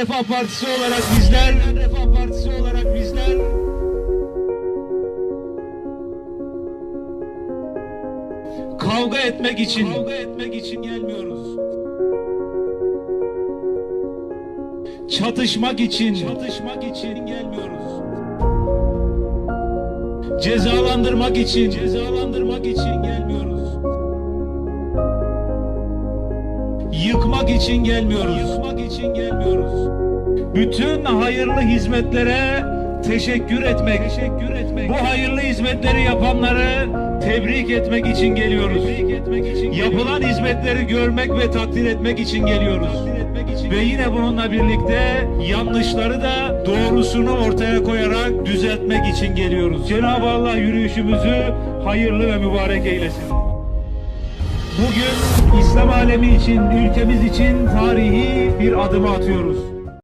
Refah Partisi olarak bizler, Refah Partisi olarak bizler kavga etmek için, kavga etmek için gelmiyoruz. Çatışmak için, çatışmak için gelmiyoruz. Cezalandırmak için, cezalandırmak için gelmiyoruz. Yıkmak için gelmiyoruz. Yıkmak için gelmiyoruz. Bütün hayırlı hizmetlere teşekkür etmek, teşekkür etmek. Bu hayırlı hizmetleri yapanları tebrik etmek için geliyoruz. Tebrik etmek için Yapılan hizmetleri görmek ve takdir etmek için geliyoruz. Ve yine bununla birlikte yanlışları da doğrusunu ortaya koyarak düzeltmek için geliyoruz. Cenab-ı Allah yürüyüşümüzü hayırlı ve mübarek eylesin. Bugün İslam alemi için, ülkemiz için tarihi bir adımı atıyoruz.